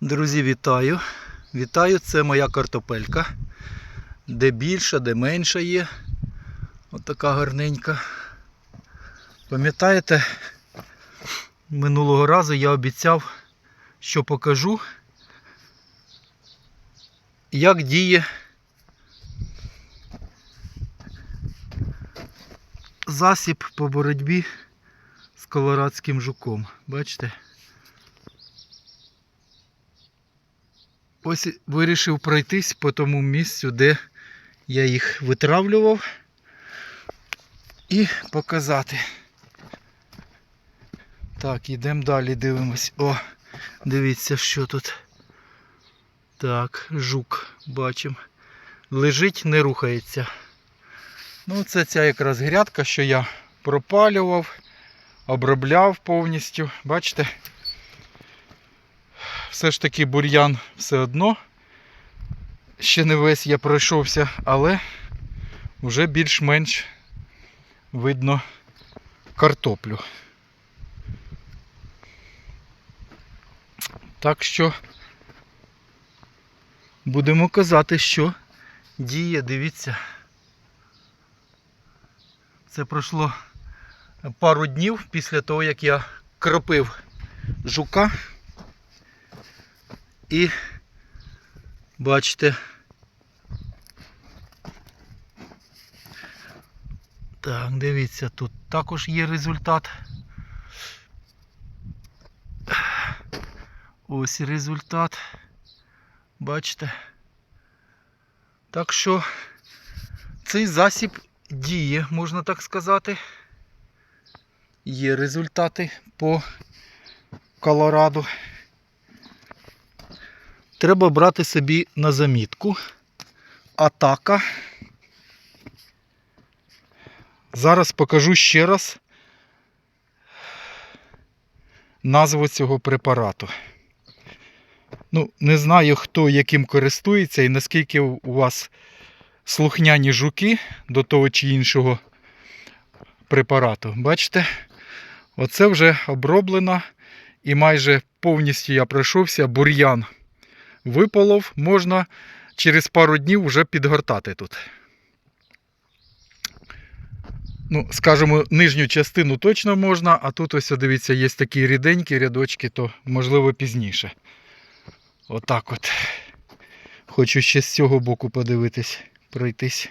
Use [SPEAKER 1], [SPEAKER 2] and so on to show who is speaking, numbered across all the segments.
[SPEAKER 1] Друзі, вітаю! Вітаю, це моя картопелька. Де більша, де менша є. От гарненька. Пам'ятаєте, минулого разу я обіцяв, що покажу, як діє засіб по боротьбі з колорадським жуком. Бачите? Ось вирішив пройтись по тому місцю, де я їх витравлював, і показати. Так, йдемо далі, дивимось. О, дивіться, що тут. Так, жук, бачимо. Лежить, не рухається. Ну, це ця якраз грядка, що я пропалював, обробляв повністю. Бачите? Все ж таки бур'ян все одно. Ще не весь я пройшовся, але вже більш-менш видно картоплю. Так що будемо казати, що діє, дивіться. Це пройшло пару днів після того, як я кропив жука. І бачите. Так, дивіться, тут також є результат. Ось результат. Бачите. Так що цей засіб діє, можна так сказати. Є результати по Колораду. Треба брати собі на замітку. Атака. Зараз покажу ще раз назву цього препарату. Ну, не знаю, хто яким користується і наскільки у вас слухняні жуки до того чи іншого препарату. Бачите? Оце вже оброблено і майже повністю я пройшовся бур'ян виполов, можна через пару днів вже підгортати тут. Ну, скажімо, нижню частину точно можна, а тут ось, дивіться, є такі ріденькі рядочки, то можливо пізніше. Отак от. Хочу ще з цього боку подивитись, пройтись.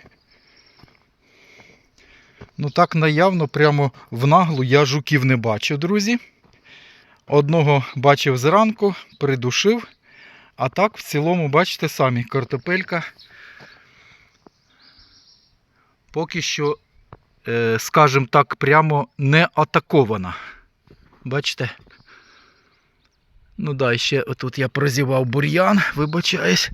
[SPEAKER 1] Ну так наявно, прямо в наглу я жуків не бачу, друзі. Одного бачив зранку, придушив. А так, в цілому, бачите самі, картопелька поки що, е, скажімо так, прямо не атакована. Бачите? Ну да, ще отут я прозівав бур'ян, вибачаюсь.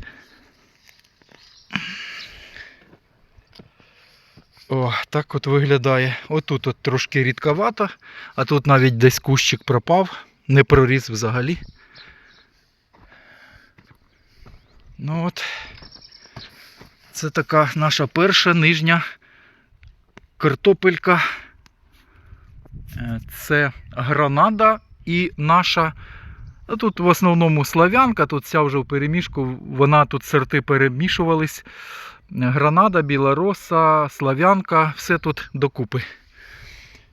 [SPEAKER 1] О, так от виглядає. Отут от трошки рідковато, а тут навіть десь кущик пропав, не проріс взагалі. Ну от, це така наша перша нижня картопелька. Е, Це гранада і наша. ну, Тут в основному славянка, тут вся вже в перемішку, вона тут сорти перемішувались. Гранада, білороса, славянка, все тут докупи.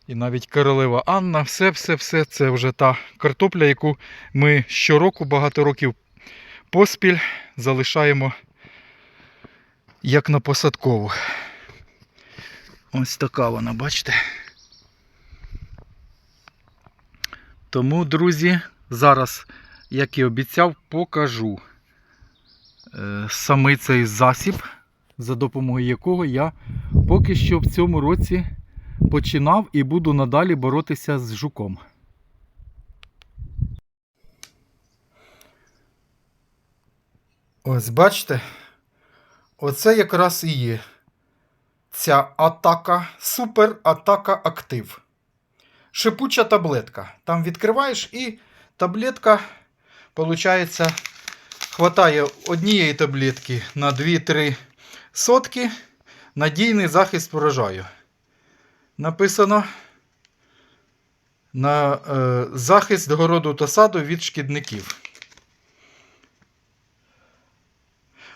[SPEAKER 1] І навіть королева Анна, все-все-все це вже та картопля, яку ми щороку багато років поспіль залишаємо як на посадкову. Ось така вона, бачите? Тому, друзі, зараз, як і обіцяв, покажу е, саме цей засіб, за допомогою якого я поки що в цьому році починав і буду надалі боротися з жуком. Ось бачите, оце якраз і є ця атака, супер атака актив. Шипуча таблетка. Там відкриваєш і таблетка, виходить, хватає однієї таблетки на 2-3 сотки. Надійний захист врожаю. Написано на е, захист городу та саду від шкідників.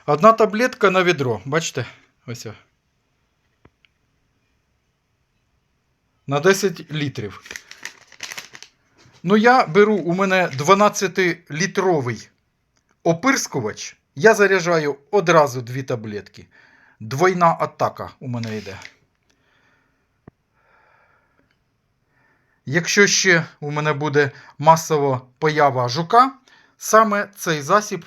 [SPEAKER 1] Одна таблетка на відро. Бачите? Ось. На 10 літрів. Ну, я беру, у мене 12-літровий опирскувач. Я заряджаю одразу дві таблетки. Двойна атака у мене йде. Якщо ще у мене буде масова поява жука, саме цей засіб,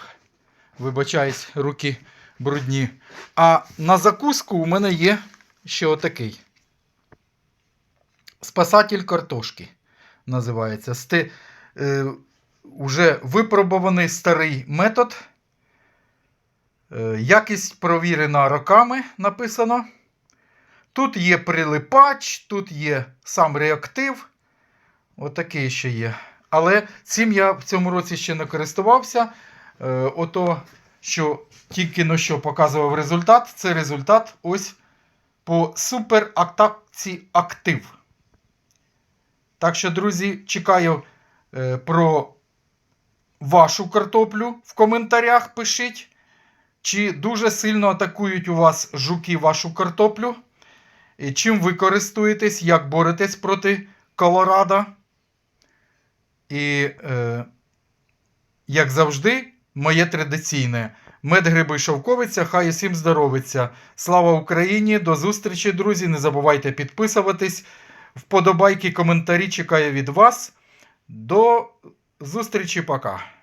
[SPEAKER 1] вибачаюсь, руки брудні. А на закуску у мене є ще отакий. Спасатель картошки називається. Сте, е, уже випробований старий метод. Е, якість провірена роками написано. Тут є прилипач, тут є сам реактив. Отакий ще є. Але цим я в цьому році ще не користувався. Е, ото, що тільки но що показував результат, це результат ось по суператаці актив. Так що, друзі, чекаю е, про вашу картоплю в коментарях пишіть. Чи дуже сильно атакують у вас жуки вашу картоплю? І чим ви користуєтесь, як боретесь проти Колорадо? І, е, як завжди, моє традиційне. Мед гриби і шовковиця, хай усім здоровиться. Слава Україні! До зустрічі, друзі! Не забувайте підписуватись. Вподобайки, коментарі чекаю від вас. До зустрічі, пока.